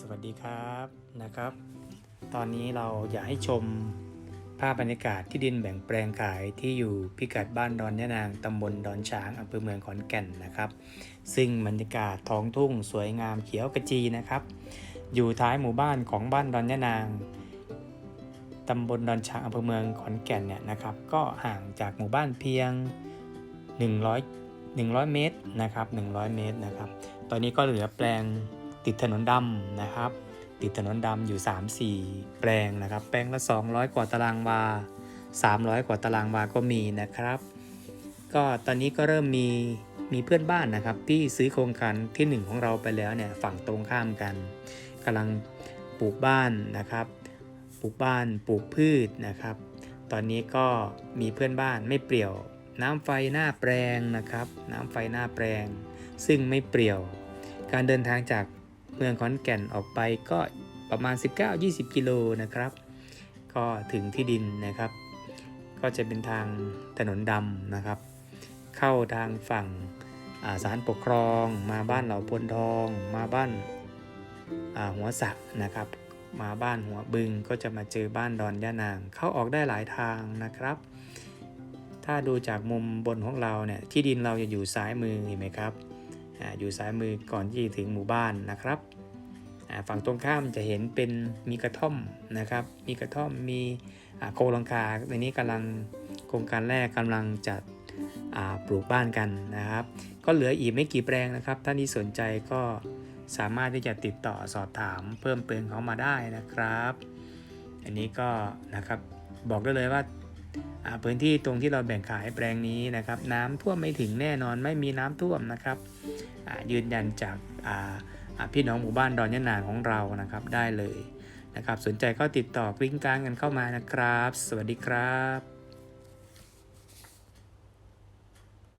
สวัสดีครับนะครับ ตอนนี้เราอยากให้ชมภาพบรรยากาศที่ดินแบ่งแปลงขายที่อยู่พิกัดบ้านดอนยะนางตำบลดอนช้างอำเภอเมืองขอนแก่นนะครับ ซึ่งบรรยากาศท้องทุ่งสวยงามเขียวกระจีนะครับ อยู่ท้ายหมู่บ้านของบ้านดอนยะนางตำบลดอนช้างอำเภอเมืองขอนแก่นเนี่ยนะครับ ก็ห่างจากหมู่บ้านเพียง 100 100 เมตรนะครับ 100 เมตรนะครับ ตอนนี้ก็เหลือแปลง ติดถนนดำนะครับ ติดถนนดำอยู่ 3-4 แปลงนะครับ แปลงละ 200 กว่าตารางวา 300 กว่าตารางวาก็มีนะครับ ก็ตอนนี้ก็เริ่มมีมีเพื่อนบ้านนะครับ ที่ซื้อโครงการทีหนึ่1 ของเราไปแล้วเนี่ยฝั่งตรงข้ามกันกำลังปลูกบ้านนะครับ ปลูกบ้านปลูกพืชนะครับ ตอนนี้ก็มีเพื่อนบ้านไม่เปรี่ยว น้ำไฟหน้าแปลงนะครับ น้ำไฟหน้าแปลง ซึ่งไม่เปรี่ยว การเดินทางจาก เมืองขอนแก่นออกไปก็ประมาณ 19-20 กิโลนะครับ ก็ถึงที่ดินนะครับ ก็จะเป็นทางถนนดำนะครับ เข้าทางฝั่งาศาลปกครองมาบ้านเหล่าพลทอง มาบ้านาหัวสักนะครับ มาบ้านหัวบึงก็จะมาเจอบ้านดอนย่านาง เข้าออกได้หลายทางนะครับ ถ้าดูจากมุมบนของเราเนี่ยที่ดินเราจะอยู่ซ้ายมือเห็นไหมครับ อยู่ซ้ายมือก่อนที่จะถึงหมู่บ้านนะครับฝั่งตรงข้ามจะเห็นเป็นมีกระท่อมนะครับ มีกระท่อมมีโครังคาในนี้กำลังโครงการแรกกำลังจัดปลูกบ้านกันนะครับ ก็เหลืออีกไม่กี่แปลงนะครับ ท่านที่สนใจก็สามารถที่จะติดต่อสอบถามเพิ่มเติมเขามาได้นะครับ อันนี้ก็นะครับบอกได้เลยว่า พื้นที่ตรงที่เราแบ่งขายแปลงนี้นะครับ น้ำท่วมไม่ถึงแน่นอนไม่มีน้ำท่วมนะครับยืนยันจากพี่น้องหมู่บ้านดอนยะนางของเรานะครับได้เลยนะครับ สนใจก็ติดต่อกลิ้งกลางกันเข้ามานะครับ สวัสดีครับ